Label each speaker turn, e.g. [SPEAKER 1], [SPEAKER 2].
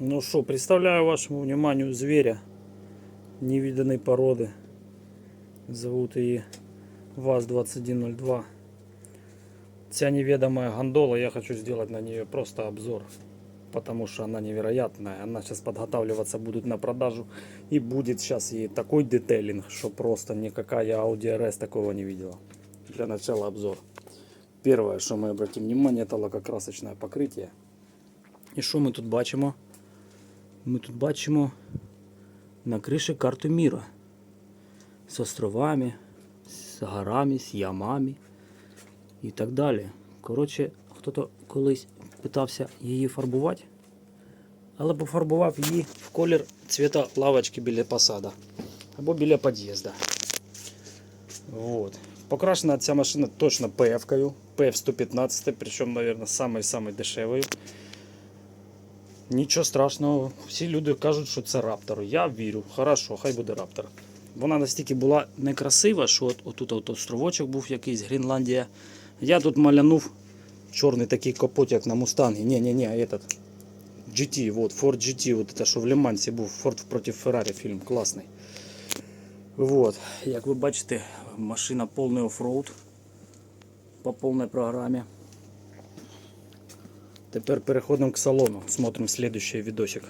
[SPEAKER 1] Ну что, представляю вашему вниманию зверя невиданной породы. Зовут ее ВАЗ-2102. Вся неведомая гондола, я хочу сделать на нее просто обзор. Потому что она невероятная. Она сейчас подготавливаться будет на продажу. И будет сейчас ей такой детейлинг, что просто никакая Audi RS такого не видела. Для начала обзор. Первое, что мы обратим внимание, это лакокрасочное покрытие. І що ми тут бачимо? Ми тут бачимо на криші карту міра. З островами, з горами, з ямами і так далі. Коротше, хто-то колись питався її фарбувати, але пофарбував її в колір цвіта лавочки біля посада або біля під'їзду. Вот. Покрашена ця машина точно ПФ-кою, ПФ-115, причому, мабуть, самою-самою. Нічого страшного, всі люди кажуть, що це раптор. Я вірю, хорошо, хай буде раптор. Вона настільки була некрасива, що от, отут от островочок був якийсь Гренландія. Я тут малянув чорний такий капот, як на Мустангі. Ні, ні, ні, этот GT, вот, Ford GT, вот это, що в Лімансі був Ford проти Ferrari фільм, класний. Вот, як ви бачите, машина повний оффроуд по повній програмі. Тепер переходим к салону. Смотрим следующий видосик.